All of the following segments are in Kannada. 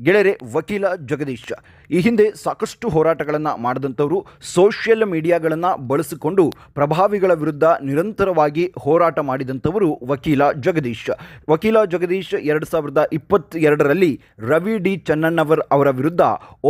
ಗೆಳೆಯರೆ, ವಕೀಲ ಜಗದೀಶ್, ಈ ಹಿಂದೆ ಸಾಕಷ್ಟು ಹೋರಾಟಗಳನ್ನು ಮಾಡಿದಂಥವರು ಸೋಷಿಯಲ್ ಮೀಡಿಯಾಗಳನ್ನು ಬಳಸಿಕೊಂಡು ಪ್ರಭಾವಿಗಳ ವಿರುದ್ಧ ನಿರಂತರವಾಗಿ ಹೋರಾಟ ಮಾಡಿದಂಥವರು ವಕೀಲ ಜಗದೀಶ್. ವಕೀಲ ಜಗದೀಶ್ ಎರಡು ಸಾವಿರದ ಇಪ್ಪತ್ತೆರಡರಲ್ಲಿ ರವಿ ಡಿ ಚನ್ನಣ್ಣವರ್ ಅವರ ವಿರುದ್ಧ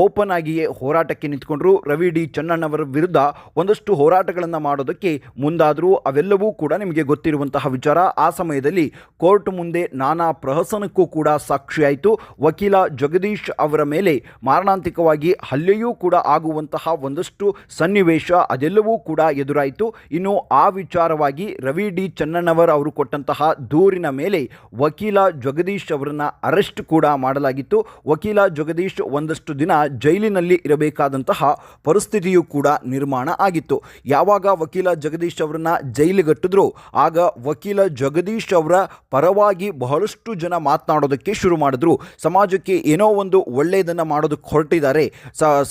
ಓಪನ್ ಆಗಿಯೇ ಹೋರಾಟಕ್ಕೆ ನಿಂತ್ಕೊಂಡ್ರು. ರವಿ ಡಿ ಚನ್ನಣ್ಣವರ ವಿರುದ್ಧ ಒಂದಷ್ಟು ಹೋರಾಟಗಳನ್ನು ಮಾಡೋದಕ್ಕೆ ಮುಂದಾದರೂ ಅವೆಲ್ಲವೂ ಕೂಡ ನಿಮಗೆ ಗೊತ್ತಿರುವಂತಹ ವಿಚಾರ. ಆ ಸಮಯದಲ್ಲಿ ಕೋರ್ಟ್ ಮುಂದೆ ನಾನಾ ಪ್ರಹಸನಕ್ಕೂ ಕೂಡ ಸಾಕ್ಷಿಯಾಯಿತು. ವಕೀಲ ಜಗದೀಶ್ ಅವರ ಮೇಲೆ ಮಾರಣಾಂತಿಕವಾಗಿ ಹಲ್ಲೆಯೂ ಕೂಡ ಆಗುವಂತಹ ಒಂದಷ್ಟು ಸನ್ನಿವೇಶ ಅದೆಲ್ಲವೂ ಕೂಡ ಎದುರಾಯಿತು. ಇನ್ನು ಆ ವಿಚಾರವಾಗಿ ರವಿ ಡಿ ಚನ್ನಣ್ಣವರ್ ಅವರು ಕೊಟ್ಟಂತಹ ದೂರಿನ ಮೇಲೆ ವಕೀಲ ಜಗದೀಶ್ ಅವರನ್ನು ಅರೆಸ್ಟ್ ಕೂಡ ಮಾಡಲಾಗಿತ್ತು. ವಕೀಲ ಜಗದೀಶ್ ಒಂದಷ್ಟು ದಿನ ಜೈಲಿನಲ್ಲಿ ಇರಬೇಕಾದಂತಹ ಪರಿಸ್ಥಿತಿಯೂ ಕೂಡ ನಿರ್ಮಾಣ ಆಗಿತ್ತು. ಯಾವಾಗ ವಕೀಲ ಜಗದೀಶ್ ಅವರನ್ನ ಜೈಲಿಗಟ್ಟಿದ್ರು, ಆಗ ವಕೀಲ ಜಗದೀಶ್ ಅವರ ಪರವಾಗಿ ಬಹಳಷ್ಟು ಜನ ಮಾತನಾಡೋದಕ್ಕೆ ಶುರು ಮಾಡಿದ್ರು. ಸಮಾಜಕ್ಕೆ ಏನೋ ಒಂದು ಒಳ್ಳೆಯದನ್ನು ಮಾಡೋದಕ್ಕೆ ಹೊರಟಿದ್ದಾರೆ.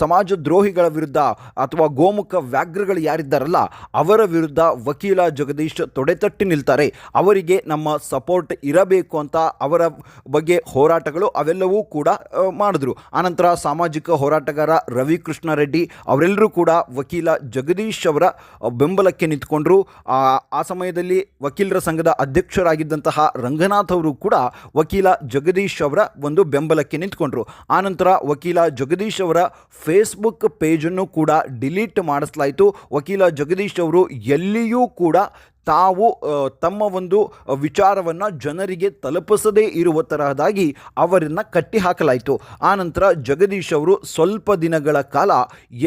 ಸಮಾಜ ದ್ರೋಹಿಗಳ ವಿರುದ್ಧ ಅಥವಾ ಗೋಮುಖ ವ್ಯಾಘ್ರಗಳು ಯಾರಿದ್ದಾರಲ್ಲ, ಅವರ ವಿರುದ್ಧ ವಕೀಲ ಜಗದೀಶ್ ತೊಡೆತಟ್ಟಿ ನಿಲ್ತಾರೆ. ಅವರಿಗೆ ನಮ್ಮ ಸಪೋರ್ಟ್ ಇರಬೇಕು ಅಂತ ಅವರ ಬಗ್ಗೆ ಹೋರಾಟಗಳು ಅವೆಲ್ಲವೂ ಕೂಡ ಮಾಡಿದ್ರು. ಆನಂತರ ಸಾಮಾಜಿಕ ಹೋರಾಟಗಾರ ರವಿಕೃಷ್ಣ ರೆಡ್ಡಿ ಅವರೆಲ್ಲರೂ ಕೂಡ ವಕೀಲ ಜಗದೀಶ್ ಅವರ ಬೆಂಬಲಕ್ಕೆ ನಿಂತ್ಕೊಂಡ್ರು. ಆ ಆ ಸಮಯದಲ್ಲಿ ವಕೀಲರ ಸಂಘದ ಅಧ್ಯಕ್ಷರಾಗಿದ್ದಂತಹ ರಂಗನಾಥ್ ಅವರು ಕೂಡ ವಕೀಲ ಜಗದೀಶ್ ಅವರ ಒಂದು ಬೆಂಬಲಕ್ಕೆ ನಿಂತ್ಕೊಂಡ್ರು. ಆನಂತರ ವಕೀಲ ಜಗದೀಶ್ ಅವರ ಫೇಸ್ಬುಕ್ ಪೇಜನ್ನು ಕೂಡ ಡಿಲೀಟ್ ಮಾಡಿಸ್ಲಾಯಿತು. ವಕೀಲ ಜಗದೀಶ್ ಅವರು ಎಲ್ಲಿಯೂ ಕೂಡ ತಾವು ತಮ್ಮ ಒಂದು ವಿಚಾರವನ್ನು ಜನರಿಗೆ ತಲುಪಿಸದೇ ಇರುವ ತರಹದಾಗಿ ಅವರನ್ನು ಕಟ್ಟಿ ಹಾಕಲಾಯಿತು ಆನಂತರ ಜಗದೀಶ್ ಅವರು ಸ್ವಲ್ಪ ದಿನಗಳ ಕಾಲ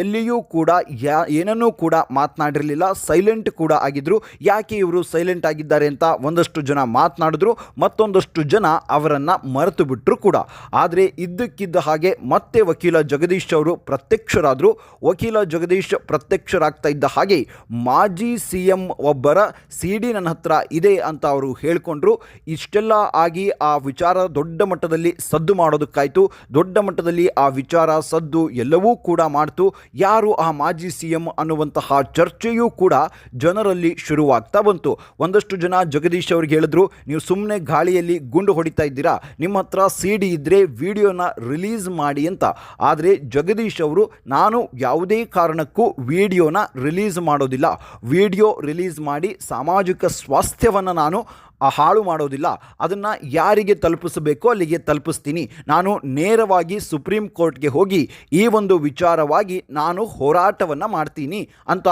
ಎಲ್ಲಿಯೂ ಕೂಡ ಯಾ, ಏನನ್ನೂ ಕೂಡ ಮಾತನಾಡಿರಲಿಲ್ಲ, ಸೈಲೆಂಟ್ ಕೂಡ ಆಗಿದ್ದರು ಯಾಕೆ ಇವರು ಸೈಲೆಂಟ್ ಆಗಿದ್ದಾರೆ ಅಂತ ಒಂದಷ್ಟು ಜನ ಮಾತನಾಡಿದ್ರು, ಮತ್ತೊಂದಷ್ಟು ಜನ ಅವರನ್ನು ಮರೆತು ಬಿಟ್ಟರು ಕೂಡ. ಆದರೆ ಇದ್ದಕ್ಕಿದ್ದ ಹಾಗೆ ಮತ್ತೆ ವಕೀಲ ಜಗದೀಶ್ ಅವರು ಪ್ರತ್ಯಕ್ಷರಾದರು. ವಕೀಲ ಜಗದೀಶ್ ಪ್ರತ್ಯಕ್ಷರಾಗ್ತಾ ಇದ್ದ ಹಾಗೆ ಮಾಜಿ ಸಿ ಎಂ ಒಬ್ಬರ ಸಿ ಡಿ ನನ್ನ ಹತ್ರ ಇದೆ ಅಂತ ಅವರು ಹೇಳಿಕೊಂಡ್ರು. ಇಷ್ಟೆಲ್ಲ ಆಗಿ ಆ ವಿಚಾರ ದೊಡ್ಡ ಮಟ್ಟದಲ್ಲಿ ಸದ್ದು ಮಾಡೋದಕ್ಕಾಯಿತು. ದೊಡ್ಡ ಮಟ್ಟದಲ್ಲಿ ಆ ವಿಚಾರ ಸದ್ದು ಎಲ್ಲವೂ ಕೂಡ ಮಾಡ್ತು. ಯಾರು ಆ ಮಾಜಿ ಸಿ ಎಂ ಅನ್ನುವಂತಹ ಚರ್ಚೆಯೂ ಕೂಡ ಜನರಲ್ಲಿ ಶುರುವಾಗ್ತಾ ಬಂತು. ಒಂದಷ್ಟು ಜನ ಜಗದೀಶ್ ಅವ್ರಿಗೆ ಹೇಳಿದ್ರು, ನೀವು ಸುಮ್ಮನೆ ಗಾಳಿಯಲ್ಲಿ ಗುಂಡು ಹೊಡಿತಾ ಇದ್ದೀರಾ? ನಿಮ್ಮ ಹತ್ರ ಸಿ ಡಿ ಇದ್ದರೆ ವಿಡಿಯೋನ ರಿಲೀಸ್ ಮಾಡಿ ಅಂತ. ಆದರೆ ಜಗದೀಶ್ ಅವರು, ನಾನು ಯಾವುದೇ ಕಾರಣಕ್ಕೂ ವಿಡಿಯೋನ ರಿಲೀಸ್ ಮಾಡೋದಿಲ್ಲ. ವಿಡಿಯೋ ರಿಲೀಸ್ ಮಾಡಿ ಸಾಮಾಜಿಕ ಸ್ವಾಸ್ಥ್ಯವನ್ನು ನಾನು ಹಾಳು ಮಾಡೋದಿಲ್ಲ. ಅದನ್ನು ಯಾರಿಗೆ ತಲುಪಿಸಬೇಕೋ ಅಲ್ಲಿಗೆ ತಲುಪಿಸ್ತೀನಿ. ನಾನು ನೇರವಾಗಿ ಸುಪ್ರೀಂ ಕೋರ್ಟ್ಗೆ ಹೋಗಿ ಈ ಒಂದು ವಿಚಾರವಾಗಿ ನಾನು ಹೋರಾಟವನ್ನು ಮಾಡ್ತೀನಿ ಅಂತ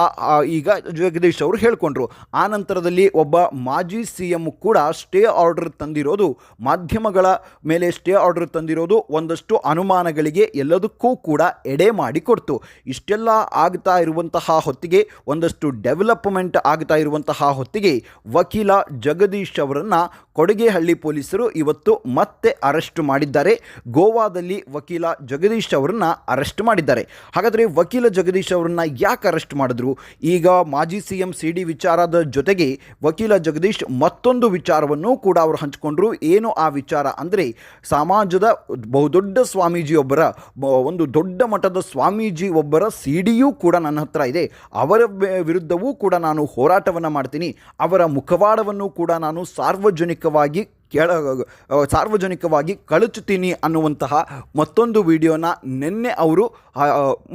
ಈಗ ಜಗದೀಶ್ ಅವರು ಹೇಳ್ಕೊಂಡ್ರು. ಆ ನಂತರದಲ್ಲಿ ಒಬ್ಬ ಮಾಜಿ ಸಿ ಎಂ ಕೂಡ ಸ್ಟೇ ಆರ್ಡರ್ ತಂದಿರೋದು, ಮಾಧ್ಯಮಗಳ ಮೇಲೆ ಸ್ಟೇ ಆರ್ಡರ್ ತಂದಿರೋದು ಒಂದಷ್ಟು ಅನುಮಾನಗಳಿಗೆ ಎಲ್ಲದಕ್ಕೂ ಕೂಡ ಎಡೆ ಮಾಡಿ ಕೊಡ್ತು. ಇಷ್ಟೆಲ್ಲ ಆಗ್ತಾ ಇರುವಂತಹ ಹೊತ್ತಿಗೆ, ಒಂದಷ್ಟು ಡೆವಲಪ್ಮೆಂಟ್ ಆಗ್ತಾ ಇರುವಂತಹ ಹೊತ್ತಿಗೆ ವಕೀಲ ಜಗದೀಶ್ ಅವರನ್ನು ಕೊಡಗೇಹಳ್ಳಿ ಪೊಲೀಸರು ಇವತ್ತು ಮತ್ತೆ ಅರೆಸ್ಟ್ ಮಾಡಿದ್ದಾರೆ. ಗೋವಾದಲ್ಲಿ ವಕೀಲ ಜಗದೀಶ್ ಅವರನ್ನು ಅರೆಸ್ಟ್ ಮಾಡಿದ್ದಾರೆ. ಹಾಗಾದರೆ ವಕೀಲ ಜಗದೀಶ್ ಅವರನ್ನು ಯಾಕೆ ಅರೆಸ್ಟ್ ಮಾಡಿದ್ರು? ಈಗ ಮಾಜಿ ಸಿ ಎಂ ಸಿ ಡಿ ವಿಚಾರದ ಜೊತೆಗೆ ವಕೀಲ ಜಗದೀಶ್ ಮತ್ತೊಂದು ವಿಚಾರವನ್ನು ಕೂಡ ಅವರು ಹಂಚಿಕೊಂಡ್ರು. ಏನು ಆ ವಿಚಾರ ಅಂದರೆ ಸಮಾಜದ ಬಹುದೊಡ್ಡ ಸ್ವಾಮೀಜಿಯೊಬ್ಬರ ಒಂದು ದೊಡ್ಡ ಮಟ್ಟದ ಸ್ವಾಮೀಜಿ ಒಬ್ಬರ ಸಿ ಡಿಯೂ ಕೂಡ ನನ್ನ ಹತ್ರ ಇದೆ. ಅವರ ವಿರುದ್ಧವೂ ಕೂಡ ನಾನು ಹೋರಾಟವನ್ನು ಮಾಡ್ತೀನಿ. ಅವರ ಮುಖವಾಡವನ್ನು ಕೂಡ ನಾನು ಸಾರ್ವಜನಿಕವಾಗಿ ಕೆಳ ಸಾರ್ವಜನಿಕವಾಗಿ ಕಳಚುತ್ತೀನಿ ಅನ್ನುವಂತಹ ಮತ್ತೊಂದು ವಿಡಿಯೋನ ನಿನ್ನೆ ಅವರು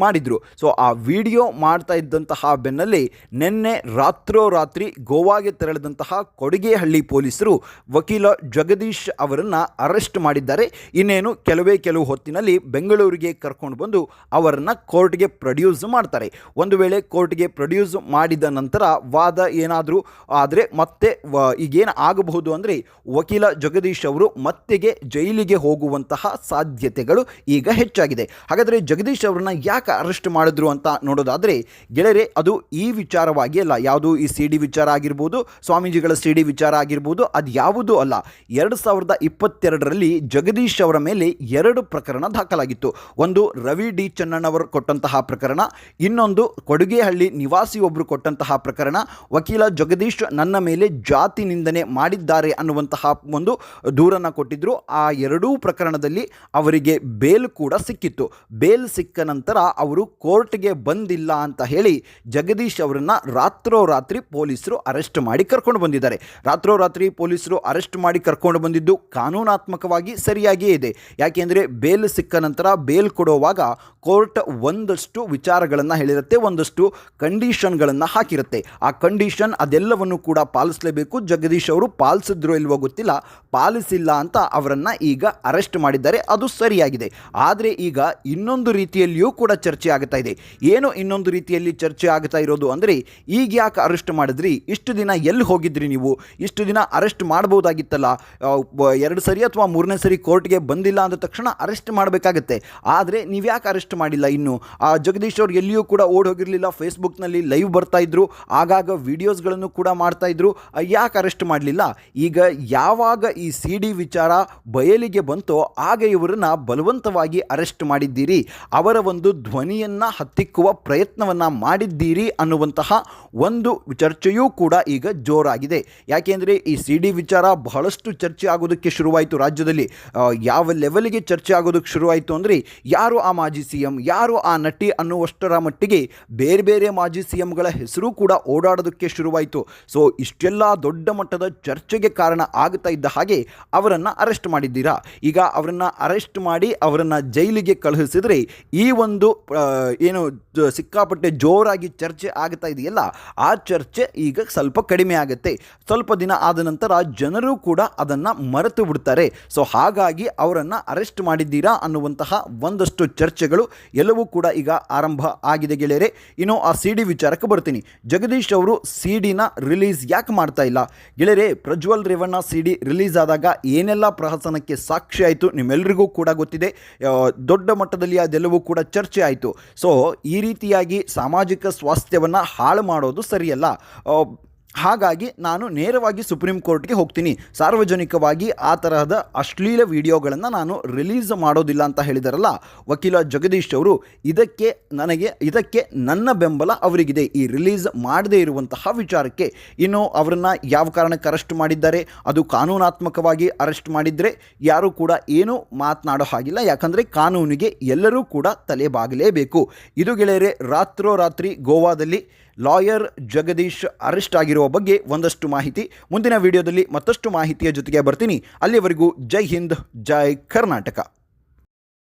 ಮಾಡಿದರು. ಸೊ ಆ ವಿಡಿಯೋ ಮಾಡ್ತಾ ಇದ್ದಂತಹ ಬೆನ್ನಲ್ಲಿ ನಿನ್ನೆ ರಾತ್ರೋರಾತ್ರಿ ಗೋವಾಗೆ ತೆರಳಿದಂತಹ ಕೊಡಿಗೆಹಳ್ಳಿ ಪೊಲೀಸರು ವಕೀಲ ಜಗದೀಶ್ ಅವರನ್ನು ಅರೆಸ್ಟ್ ಮಾಡಿದ್ದಾರೆ. ಇನ್ನೇನು ಕೆಲವೇ ಕೆಲವು ಹೊತ್ತಿನಲ್ಲಿ ಬೆಂಗಳೂರಿಗೆ ಕರ್ಕೊಂಡು ಬಂದು ಅವರನ್ನು ಕೋರ್ಟ್ಗೆ ಪ್ರೊಡ್ಯೂಸ್ ಮಾಡ್ತಾರೆ. ಒಂದು ವೇಳೆ ಕೋರ್ಟ್ಗೆ ಪ್ರೊಡ್ಯೂಸ್ ಮಾಡಿದ ನಂತರ ವಾದ ಏನಾದರೂ ಆದರೆ ಮತ್ತೆ ಈಗೇನು ಆಗಬಹುದು ಅಂದರೆ ವಕೀಲ ಜಗದೀಶ್ ಅವರು ಮತ್ತೆಗೆ ಜೈಲಿಗೆ ಹೋಗುವಂತಹ ಸಾಧ್ಯತೆಗಳು ಈಗ ಹೆಚ್ಚಾಗಿದೆ. ಹಾಗಾದರೆ ಜಗದೀಶ್ ಅವರನ್ನ ಯಾಕೆ ಅರೆಸ್ಟ್ ಮಾಡಿದ್ರು ಅಂತ ನೋಡೋದಾದರೆ, ಗೆಳೆಯರೆ, ಅದು ಈ ವಿಚಾರವಾಗಿ ಅಲ್ಲ. ಯಾವುದು ಈ ಸಿ ಡಿ ವಿಚಾರ ಆಗಿರ್ಬೋದು, ಸ್ವಾಮೀಜಿಗಳ ಸಿ ಡಿ ವಿಚಾರ ಆಗಿರ್ಬೋದು, ಅದು ಯಾವುದೂ ಅಲ್ಲ. ಎರಡು ಸಾವಿರದ ಇಪ್ಪತ್ತೆರಡರಲ್ಲಿ ಜಗದೀಶ್ ಅವರ ಮೇಲೆ ಎರಡು ಪ್ರಕರಣ ದಾಖಲಾಗಿತ್ತು. ಒಂದು ರವಿ ಡಿ ಚನ್ನಣ್ಣವರು ಕೊಟ್ಟಂತಹ ಪ್ರಕರಣ, ಇನ್ನೊಂದು ಕೊಡುಗೆಹಳ್ಳಿ ನಿವಾಸಿ ಒಬ್ಬರು ಕೊಟ್ಟಂತಹ ಪ್ರಕರಣ. ವಕೀಲ ಜಗದೀಶ್ ನನ್ನ ಮೇಲೆ ಜಾತಿ ನಿಂದನೆ ಮಾಡಿದ್ದಾರೆ ಅನ್ನುವಂತಹ ಒಂದು ದೂರನ್ನು ಕೊಟ್ಟಿದ್ದರು ಆ ಎರಡೂ ಪ್ರಕರಣದಲ್ಲಿ ಅವರಿಗೆ ಬೇಲ್ ಕೂಡ ಸಿಕ್ಕಿತ್ತು. ಬೇಲ್ ಸಿಕ್ಕ ನಂತರ ಅವರು ಕೋರ್ಟ್ಗೆ ಬಂದಿಲ್ಲ ಅಂತ ಹೇಳಿ ಜಗದೀಶ್ ಅವರನ್ನು ರಾತ್ರೋರಾತ್ರಿ ಪೊಲೀಸರು ಅರೆಸ್ಟ್ ಮಾಡಿ ಕರ್ಕೊಂಡು ಬಂದಿದ್ದಾರೆ. ರಾತ್ರೋರಾತ್ರಿ ಪೊಲೀಸರು ಅರೆಸ್ಟ್ ಮಾಡಿ ಕರ್ಕೊಂಡು ಬಂದಿದ್ದು ಕಾನೂನಾತ್ಮಕವಾಗಿ ಸರಿಯಾಗಿಯೇ ಇದೆ. ಯಾಕೆಂದರೆ ಬೇಲ್ ಸಿಕ್ಕ ನಂತರ ಬೇಲ್ ಕೊಡುವಾಗ ಕೋರ್ಟ್ ಒಂದಷ್ಟು ವಿಚಾರಗಳನ್ನು ಹೇಳಿರುತ್ತೆ, ಒಂದಷ್ಟು ಕಂಡೀಷನ್ಗಳನ್ನು ಹಾಕಿರುತ್ತೆ. ಆ ಕಂಡೀಷನ್ ಅದೆಲ್ಲವನ್ನು ಕೂಡ ಪಾಲಿಸಲೇಬೇಕು. ಜಗದೀಶ್ ಅವರು ಪಾಲಿಸಿದ್ರು ಇಲ್ವೋ ಗೊತ್ತಿಲ್ಲ. ಪಾಲಿಸಿಲ್ಲ ಅಂತ ಅವರನ್ನು ಈಗ ಅರೆಸ್ಟ್ ಮಾಡಿದ್ದಾರೆ. ಅದು ಸರಿಯಾಗಿದೆ. ಆದರೆ ಈಗ ಇನ್ನೊಂದು ರೀತಿಯಲ್ಲಿಯೂ ಕೂಡ ಚರ್ಚೆ ಆಗ್ತಾ ಇದೆ. ಏನು ಇನ್ನೊಂದು ರೀತಿಯಲ್ಲಿ ಚರ್ಚೆ ಆಗ್ತಾ ಇರೋದು ಅಂದರೆ, ಈಗ ಯಾಕೆ ಅರೆಸ್ಟ್ ಮಾಡಿದ್ರಿ? ಇಷ್ಟು ದಿನ ಎಲ್ಲಿ ಹೋಗಿದ್ರಿ ನೀವು? ಇಷ್ಟು ದಿನ ಅರೆಸ್ಟ್ ಮಾಡ್ಬೋದಾಗಿತ್ತಲ್ಲ? ಎರಡು ಸರಿ ಅಥವಾ ಮೂರನೇ ಸರಿ ಕೋರ್ಟ್ಗೆ ಬಂದಿಲ್ಲ ಅಂದ ತಕ್ಷಣ ಅರೆಸ್ಟ್ ಮಾಡಬೇಕಾಗತ್ತೆ. ಆದರೆ ನೀವು ಯಾಕೆ ಅರೆಸ್ಟ್ ಮಾಡಿಲ್ಲ ಇನ್ನು? ಆ, ಜಗದೀಶ್ ಅವ್ರು ಎಲ್ಲಿಯೂ ಕೂಡ ಓಡ್ ಹೋಗಿರಲಿಲ್ಲ. ಫೇಸ್ಬುಕ್ನಲ್ಲಿ ಲೈವ್ ಬರ್ತಾ ಇದ್ರು. ಆಗಾಗ ವಿಡಿಯೋಸ್ಗಳನ್ನು ಕೂಡ ಮಾಡ್ತಾ ಇದ್ರು. ಯಾಕೆ ಅರೆಸ್ಟ್ ಮಾಡಲಿಲ್ಲ? ಈಗ ಯಾವಾಗ ಈ ಸಿ ಡಿ ವಿಚಾರ ಬಯಲಿಗೆ ಬಂತೋ ಆಗ ಇವರನ್ನ ಬಲವಂತವಾಗಿ ಅರೆಸ್ಟ್ ಮಾಡಿದ್ದೀರಿ. ಅವರ ಒಂದು ಧ್ವನಿಯನ್ನು ಹತ್ತಿಕ್ಕುವ ಪ್ರಯತ್ನವನ್ನು ಮಾಡಿದ್ದೀರಿ ಅನ್ನುವಂತಹ ಒಂದು ಚರ್ಚೆಯೂ ಕೂಡ ಈಗ ಜೋರಾಗಿದೆ. ಯಾಕೆಂದರೆ ಈ ಸಿ ಡಿ ವಿಚಾರ ಬಹಳಷ್ಟು ಚರ್ಚೆ ಆಗೋದಕ್ಕೆ ಶುರುವಾಯಿತು ರಾಜ್ಯದಲ್ಲಿ. ಯಾವ ಲೆವೆಲ್ಗೆ ಚರ್ಚೆ ಆಗೋದಕ್ಕೆ ಶುರುವಾಯಿತು ಅಂದರೆ ಯಾರು ಆ ಮಾಜಿ ಸಿ ಎಂ ಯಾರು ಆ ನಟಿ ಅನ್ನುವಷ್ಟರ ಮಟ್ಟಿಗೆ ಬೇರೆ ಬೇರೆ ಮಾಜಿ ಸಿ ಎಂಗಳ ಹೆಸರು ಕೂಡ ಓಡಾಡೋದಕ್ಕೆ ಶುರುವಾಯಿತು. ಸೊ, ಇಷ್ಟೆಲ್ಲ ದೊಡ್ಡ ಮಟ್ಟದ ಚರ್ಚೆಗೆ ಕಾರಣ ಆಗ್ತಾ ಇದ್ದ ಹಾಗೆ ಅವರನ್ನು ಅರೆಸ್ಟ್ ಮಾಡಿದ್ದೀರಾ? ಈಗ ಅವರನ್ನು ಅರೆಸ್ಟ್ ಮಾಡಿ ಅವರನ್ನು ಜೈಲಿಗೆ ಕಳುಹಿಸಿದರೆ ಈ ಒಂದು ಏನು ಸಿಕ್ಕಾಪಟ್ಟೆ ಜೋರಾಗಿ ಚರ್ಚೆ ಆಗ್ತಾ ಇದೆಯಲ್ಲ, ಆ ಚರ್ಚೆ ಈಗ ಸ್ವಲ್ಪ ಕಡಿಮೆ ಆಗುತ್ತೆ. ಸ್ವಲ್ಪ ದಿನ ಆದ ನಂತರ ಜನರು ಕೂಡ ಅದನ್ನು ಮರೆತು ಬಿಡ್ತಾರೆ. ಸೊ ಹಾಗಾಗಿ ಅವರನ್ನು ಅರೆಸ್ಟ್ ಮಾಡಿದ್ದೀರಾ ಅನ್ನುವಂತಹ ಒಂದಷ್ಟು ಚರ್ಚೆಗಳು ಎಲ್ಲವೂ ಕೂಡ ಈಗ ಆರಂಭ ಆಗಿದೆ ಗೆಳೆಯರೆ. ಇನ್ನು ಆ ಸಿ ಡಿ ವಿಚಾರಕ್ಕೆ ಬರ್ತೀನಿ. ಜಗದೀಶ್ ಅವರು ಸಿ ಡಿನ ರಿಲೀಸ್ ಯಾಕೆ ಮಾಡ್ತಾ ಇಲ್ಲ? ಗೆಳೆಯರೆ, Prajwal Revanna C D release ಆದಾಗ ಏನೆಲ್ಲ ಪ್ರಹಸನಕ್ಕೆ ಸಾಕ್ಷಿ ಆಯಿತು ನಿಮ್ಮೆಲ್ಲರಿಗೂ ಕೂಡ ಗೊತ್ತಿದೆ. ದೊಡ್ಡ ಮಟ್ಟದಲ್ಲಿ ಅದೆಲ್ಲವೂ ಕೂಡ ಚರ್ಚೆ ಆಯಿತು. ಸೊ ಈ ರೀತಿಯಾಗಿ ಸಾಮಾಜಿಕ ಸ್ವಾಸ್ಥ್ಯವನ್ನು ಹಾಳು ಮಾಡೋದು ಸರಿಯಲ್ಲ. ಹಾಗಾಗಿ ನಾನು ನೇರವಾಗಿ ಸುಪ್ರೀಂ ಕೋರ್ಟ್ಗೆ ಹೋಗ್ತೀನಿ. ಸಾರ್ವಜನಿಕವಾಗಿ ಆ ತರಹದ ಅಶ್ಲೀಲ ವಿಡಿಯೋಗಳನ್ನು ನಾನು ರಿಲೀಸ್ ಮಾಡೋದಿಲ್ಲ ಅಂತ ಹೇಳಿದಾರಲ್ಲ, ವಕೀಲ ಜಗದೀಶ್ ಅವರು, ಇದಕ್ಕೆ ನನಗೆ, ಇದಕ್ಕೆ ನನ್ನ ಬೆಂಬಲ ಅವರಿಗಿದೆ. ಈ ರಿಲೀಸ್ ಮಾಡದೇ ಇರುವಂತಹ ವಿಚಾರಕ್ಕೆ ಇನ್ನು ಅವರನ್ನು ಯಾವ ಕಾರಣಕ್ಕೆ ಅರೆಸ್ಟ್ ಮಾಡಿದ್ದಾರೆ, ಅದು ಕಾನೂನಾತ್ಮಕವಾಗಿ ಅರೆಸ್ಟ್ ಮಾಡಿದರೆ ಯಾರೂ ಕೂಡ ಏನೂ ಮಾತನಾಡೋ ಹಾಗಿಲ್ಲ. ಯಾಕಂದರೆ ಕಾನೂನಿಗೆ ಎಲ್ಲರೂ ಕೂಡ ತಲೆ ಬಾಗಲೇಬೇಕು ಇದು ಗೆಳೆಯರೆ, ರಾತ್ರೋರಾತ್ರಿ ಗೋವಾದಲ್ಲಿ ಲಾಯರ್ ಜಗದೀಶ್ ಅರೆಸ್ಟ್ ಆಗಿರುವ ಬಗ್ಗೆ ಒಂದಷ್ಟು ಮಾಹಿತಿ. ಮುಂದಿನ ವಿಡಿಯೋದಲ್ಲಿ ಮತ್ತಷ್ಟು ಮಾಹಿತಿಯ ಜೊತೆಗೆ ಬರ್ತೀನಿ. ಅಲ್ಲಿವರೆಗೂ ಜೈ ಹಿಂದ್, ಜೈ ಕರ್ನಾಟಕ.